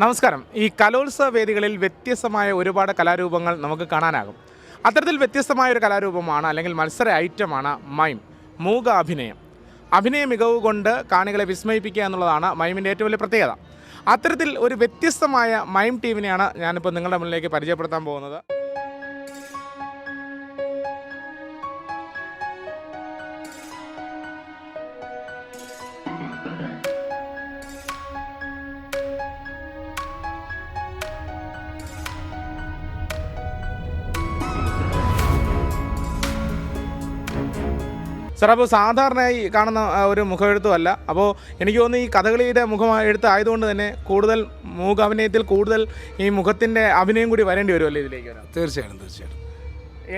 നമസ്കാരം. ഈ കലോത്സവ വേദികളിൽ വ്യത്യസ്തമായ ഒരുപാട് കലാരൂപങ്ങൾ നമുക്ക് കാണാനാകും. അത്തരത്തിൽ വ്യത്യസ്തമായ ഒരു കലാരൂപമാണ് അല്ലെങ്കിൽ മത്സര ഐറ്റമാണ് മൈം മൂക അഭിനയം. അഭിനയ മികവ് കൊണ്ട് കാണികളെ വിസ്മയിപ്പിക്കുക എന്നുള്ളതാണ് മൈമിന്റെ ഏറ്റവും വലിയ പ്രത്യേകത. അത്തരത്തിൽ ഒരു വ്യത്യസ്തമായ മൈം ടീമിനെയാണ് ഞാനിപ്പോൾ നിങ്ങളുടെ മുന്നിലേക്ക് പരിചയപ്പെടുത്താൻ പോകുന്നത്. സാർ അപ്പോൾ സാധാരണയായി കാണുന്ന ഒരു മുഖമെഴുത്തുമല്ല. അപ്പോൾ എനിക്ക് തോന്നുന്നു ഈ കഥകളിയുടെ മുഖം എഴുത്ത് ആയതുകൊണ്ട് തന്നെ കൂടുതൽ മൂകാഭിനയത്തിൽ കൂടുതൽ ഈ മുഖത്തിന്റെ അഭിനയം കൂടി വരേണ്ടി വരുമല്ലോ ഇതിലേക്ക് വരാം തീർച്ചയായിട്ടും തീർച്ചയായിട്ടും.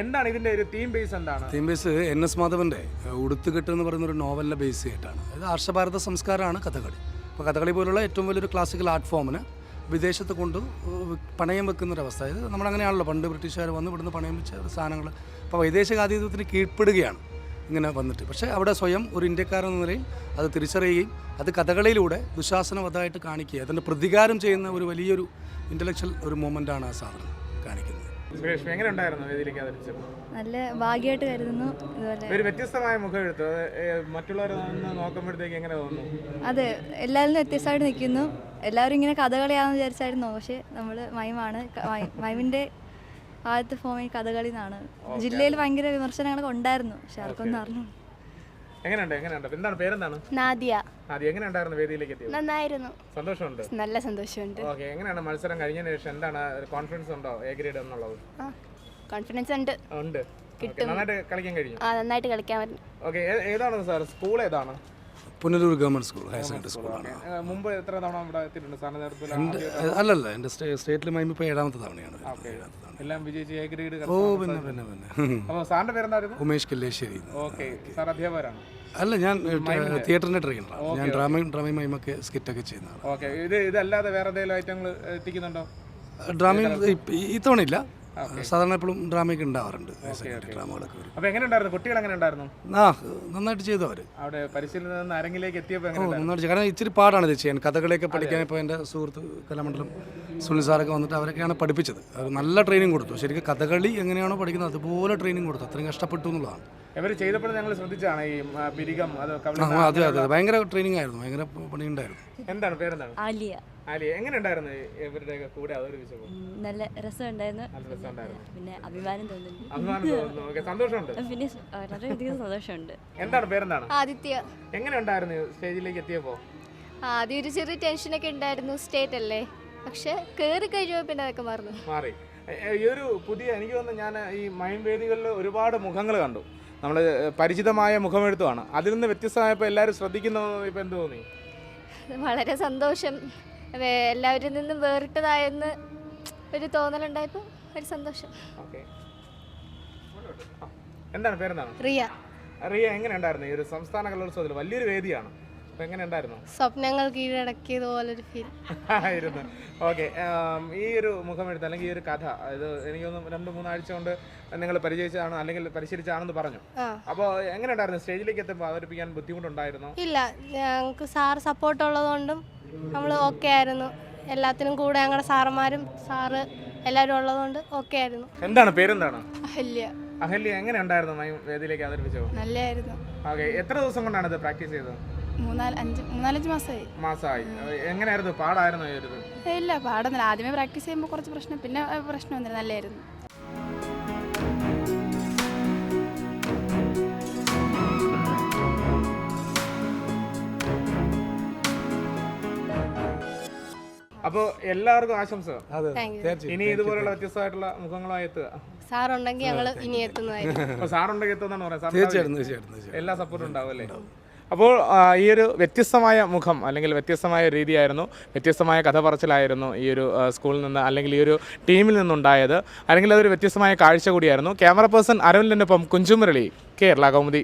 എന്താണ് ഇതിന്റെ ഒരു തീം ബേസ് എന്താണ്? തീം ബേസ് എൻ എസ് മാധവന്റെ ഉടുത്തുകെട്ട് എന്ന് പറയുന്ന ഒരു നോവലിനെ ബേസ് ചെയ്തിട്ടാണ്. അത് ആർഷഭാരത സംസ്കാരമാണ് കഥകളി. അപ്പോൾ കഥകളി പോലുള്ള ഏറ്റവും വലിയൊരു ക്ലാസിക്കൽ ആർട്ട് ഫോമിന് വിദേശത്ത് കൊണ്ട് പണയം വെക്കുന്ന ഒരു അവസ്ഥ അതായത് നമ്മളങ്ങനെയാണല്ലോ പണ്ട് ബ്രിട്ടീഷുകാർ വന്ന് ഇവിടുന്ന് പണയം വെച്ച സാധനങ്ങൾ. അപ്പോൾ വൈദേശികാതീതത്തിന് കീഴ്പ്പെടുകയാണ്. ഇങ്ങനെ വന്നിട്ട്. പക്ഷേ അവിടെ സ്വയം ഒരു ഇന്ത്യക്കാരൻ എന്ന നിലയിൽ അത് തിരിച്ചറിയുകയും അത് കഥകളിലൂടെ ദുശാസനവധമായിട്ട് കാണിക്കുക അതിന്റെ പ്രതികാരം ചെയ്യുന്ന ഒരു വലിയൊരു ഇന്റലക്ച്വൽ ഒരു മൂമെന്റാണ് ആ സാധനം കാണിക്കുന്നത്. സുരേഷ് എങ്ങനെ ഉണ്ടായിരുന്നു വേദിയിലേക്ക് അവതരിച്ചപ്പോൾ? നല്ല ഭാഗ്യമായിട്ട് കരുതുന്നു. ഇതുപോലെ ഒരു വ്യത്യസ്തമായ മുഖമെഴുത്ത് അത് ഏ, മറ്റുള്ളവരെ നിന്ന് നോക്കുമ്പോഴത്തേക്ക് എങ്ങനെ തോന്നുന്നു? അതെ എല്ലാവരും വ്യത്യസ്തമായിട്ട് നിൽക്കുന്നു. എല്ലാവരും ഇങ്ങനെ കഥകളിയാണെന്ന് വിചാരിച്ചായിരുന്നു. പക്ഷേ നമ്മൾ മൈമാണ് മൈമിന്റെ മൈമിന്റെ ആദ്യത്തെ ഫോം ഈ കഥകളി എന്നാണ്. ജില്ലയിൽ ഭയങ്കര വിമർശനങ്ങളൊക്കെ ഉണ്ടായിരുന്നു. പക്ഷെ ആർക്കൊന്നും അറിഞ്ഞു എങ്ങനെയുണ്ട് എങ്ങനെയുണ്ട്? എന്താണ് പേരെന്താണ്? നാദിയ. നാദിയ എങ്ങനെ ഉണ്ടായിരുന്നു വേദിയിലേക്ക് എത്തിയത്? നന്നായിരുന്നു. സന്തോഷമുണ്ട്? നല്ല സന്തോഷമുണ്ട്. ഓക്കെ എങ്ങനെയാണ് മത്സരം കഴിഞ്ഞതിന് ശേഷം? എന്താണ് കോൺഫിഡൻസ് ഉണ്ടോ എ ഗ്രേഡ് എന്നുള്ളത്? ആ കോൺഫിഡൻസ് ഉണ്ട്. ഉണ്ട്. നന്നായിട്ട് കളിക്കാൻ കഴിഞ്ഞു? ആ നന്നായിട്ട് കളിക്കാൻ പറ്റും. ഓക്കെ ഏതാണ് സാർ? സ്കൂൾ ഏതാണ്? Punalur government school higher secondary സ്കൂളാണ്. മുമ്പ് എത്ര തവണ ഇവിടെ എത്തിയിട്ടുണ്ട്? സാറിന് നേതൃത്വത്തിൽ എന്റെ അല്ലല്ല എന്റെ സ്റ്റേ സ്റ്റേറ്റിൽ മൈമ്പ് ഇപ്പോൾ ഏഴാമത്തെ തവണയാണ് വരുന്നത്. ഏഴാമത്തെ തവണ. എല്ലാം വിജയിച്ച് എ ഗ്രേഡ് ഓ പിന്നെ പിന്നെ പിന്നെ. അപ്പോൾ സാറിന്റെ പേരെന്തായിരുന്നു? ഉമേഷ് കല്ലേശ്ശേരി ഓക്കെ. സാർ അധ്യാപകരാണ്. അല്ല ഞാൻ തിയേറ്ററിന്റെ ട്രെയിനറാണ്. ഞാൻ ഡ്രാമയും ഡ്രാമയും മൈമൊക്കെ സ്കിറ്റൊക്കെ ചെയ്യുന്നതാണ് ഓക്കെ. ഇത് ഇതല്ലാതെ വേറെ എന്തെങ്കിലും ഐറ്റങ്ങൾ എത്തിക്കുന്നുണ്ടോ? ഡ്രാമയും ഇത്തവണ ഇല്ല. സാധാരണ എപ്പോഴും ഡ്രാമയൊക്കെ ഉണ്ടാവാറുണ്ട്. ഡ്രാമകളൊക്കെ വരും. അപ്പോൾ എങ്ങനെ ഉണ്ടായിരുന്നു? കുട്ടികൾ എങ്ങനെ ഉണ്ടായിരുന്നു? ആ നന്നായിട്ട് ചെയ്തു അവർ. അവിടെ പരിശീലനം നിന്ന് അരങ്ങിലേക്ക് എത്തിയപ്പോൾ ഓ എങ്ങനെ നന്നായിട്ട് ചെയ്തു. കാരണം ഇച്ചിരി പാടാണ് ഇത് ചെയ്യാൻ. കഥകളിയൊക്കെ പഠിക്കാൻ ഇപ്പോൾ എന്റെ സുഹൃത്ത് കലാമണ്ഡലം സുനിൽ സാറൊക്കെ വന്നിട്ട് അവരൊക്കെയാണ് പഠിപ്പിച്ചത്. അവർ നല്ല ട്രെയിനിങ് കൊടുത്തു. ശരിക്കും കഥകളി എങ്ങനെയാണോ പഠിക്കുന്നത് അതുപോലെ ട്രെയിനിങ് കൊടുത്തു. അത്രയും കഷ്ടപ്പെട്ടു എന്നുള്ളതാണ്. ഇവർ ചെയ്തപ്പോൾ ഞങ്ങൾ ശ്രദ്ധിച്ചാണ് ഈ ആ, പിരികം അത് കവിള അതെ അതെ അതെ. ഭയങ്കര ട്രെയിനിങ് ആയിരുന്നു. ഭയങ്കര പണിയുണ്ടായിരുന്നു. എന്താണ്? പേരെന്താണ്? ആലിയ. ആലി എങ്ങനെ ഉണ്ടായിരുന്നു ഇവരുടെ കൂടെ അവതരിപ്പിച്ചപ്പോൾ നല്ല രസമുണ്ടായിരുന്നു. നല്ല രസമുണ്ടായിരുന്നു. പിന്നെ അഭിമാനം തോന്നുന്നു. അഭിമാനം തോന്നുന്നു. ഓക്കെ സന്തോഷമുണ്ട്. പിന്നെ വളരെയധികം സന്തോഷമുണ്ട്. എന്താണ് പേരെന്താണ്? ആദിത്യ. എങ്ങനെ ഉണ്ടായിരുന്നു സ്റ്റേജിലേക്ക് എത്തിയപ്പോൾ ആദ്യം ഒരു ചെറിയ ടെൻഷനൊക്കെ ഉണ്ടായിരുന്നു സ്റ്റേറ്റ് അല്ലേ? പക്ഷെ കയറി കഴിയുമ്പോൾ പിന്നെ അതൊക്കെ മറന്നു. മാറി. ഈ ഒരു പുതിയ എനിക്ക് തോന്നുന്നു ഞാൻ ഈ മൈൻ വേദികളിൽ ഒരുപാട് മുഖങ്ങൾ കണ്ടു. നമ്മൾ പരിചിതമായ മുഖമെഴുത്തുമാണ് അതിൽ നിന്ന് വ്യത്യസ്തമായപ്പോൾ എല്ലാവരും ശ്രദ്ധിക്കുന്നു ഇപ്പം എന്ത് തോന്നി? വളരെ സന്തോഷം. എല്ലാവരിൽ നിന്നും വേറിട്ടതായെന്ന് ഒരു തോന്നലുണ്ടായപ്പോൾ ഒരു സന്തോഷം. ഓക്കെ. എന്താണ് പേരെന്താണ്? റിയ. റിയ എങ്ങനെ ഉണ്ടായിരുന്നു ഈ ഒരു സംസ്ഥാന കലോത്സവത്തിൽ വലിയൊരു വേദിയാണ്. അപ്പോൾ എങ്ങനെ ഉണ്ടായിരുന്നു സ്വപ്നങ്ങൾ കീഴടക്കിയതുപോലൊരു ഫീൽ ആയിരുന്നു. ഓക്കെ ഈ ഒരു മുഖമെടുത്ത് അല്ലെങ്കിൽ ഈ ഒരു കഥ ഇത് എനിക്ക് തോന്നുന്നു രണ്ട് മൂന്നാഴ്ച കൊണ്ട് നിങ്ങൾ പരിചയിച്ചതാണ് അല്ലെങ്കിൽ പരിശീലിച്ചാണെന്ന് പറഞ്ഞു. അപ്പോൾ എങ്ങനെ ഉണ്ടായിരുന്നു സ്റ്റേജിലേക്ക് എത്തുമ്പോൾ അവതരിപ്പിക്കാൻ ബുദ്ധിമുട്ടുണ്ടായിരുന്നു? ഇല്ല ഞങ്ങൾക്ക് സാർ സപ്പോർട്ട് ഉള്ളതുകൊണ്ടും നമ്മൾ ഓക്കെ ആയിരുന്നു. എല്ലാത്തിനും കൂടെ ഞങ്ങളുടെ സാറന്മാരും സാറ് എല്ലാവരും ഉള്ളതുകൊണ്ട് ഓക്കെ ആയിരുന്നു. എന്താണ്? പേരെന്താണ്? അഹല്യ. അഹല്യ എങ്ങനെ ഉണ്ടായിരുന്നു? വേദിയിലേക്ക് അവതരിപ്പിച്ചോ നല്ലായിരുന്നു. ഓക്കെ എത്ര ദിവസം കൊണ്ടാണ് ഇത് പ്രാക്ടീസ് ചെയ്തത്? മൂന്നാൽ അഞ്ച് മൂന്നാലഞ്ച് മാസമായി മാസമായി എങ്ങനെയായിരുന്നു? പാടായിരുന്നു ഇല്ല പാടുന്നില്ല ആദ്യമേ പ്രാക്ടീസ് ചെയ്യുമ്പോൾ കുറച്ച് പ്രശ്നം പിന്നെ പ്രശ്നം പ്രശ്നമൊന്നുമില്ല നല്ലതായിരുന്നു അപ്പോൾ എല്ലാവർക്കും ആശംസകൾ. ഇനി ഇതുപോലുള്ള വ്യത്യസ്തമായിട്ടുള്ള മുഖങ്ങളായി എത്തുക. സാറുണ്ടെങ്കിൽ ഞങ്ങൾ ഇനി എത്തുന്നതായിരിക്കും. സാറുണ്ടെങ്കിൽ എത്തുന്നതാണ് പറയാം സാർ തീർച്ചയായിട്ടും തീർച്ചയായിട്ടും തീർച്ചയായിട്ടും. എല്ലാ സപ്പോർട്ടും ഉണ്ടാവും അല്ലേ? അപ്പോൾ ഈ ഒരു വ്യത്യസ്തമായ മുഖം അല്ലെങ്കിൽ വ്യത്യസ്തമായ രീതിയായിരുന്നു വ്യത്യസ്തമായ കഥ പറച്ചിലായിരുന്നു ഈ ഒരു സ്കൂളിൽ നിന്ന് അല്ലെങ്കിൽ ഈ ഒരു ടീമിൽ നിന്നുണ്ടായത്. അല്ലെങ്കിൽ അതൊരു വ്യത്യസ്തമായ കാഴ്ച കൂടിയായിരുന്നു. ക്യാമറ പേഴ്സൺ അരവിന്ദിനൊപ്പം കുഞ്ചുമുരളി കേരള കൗമുദി.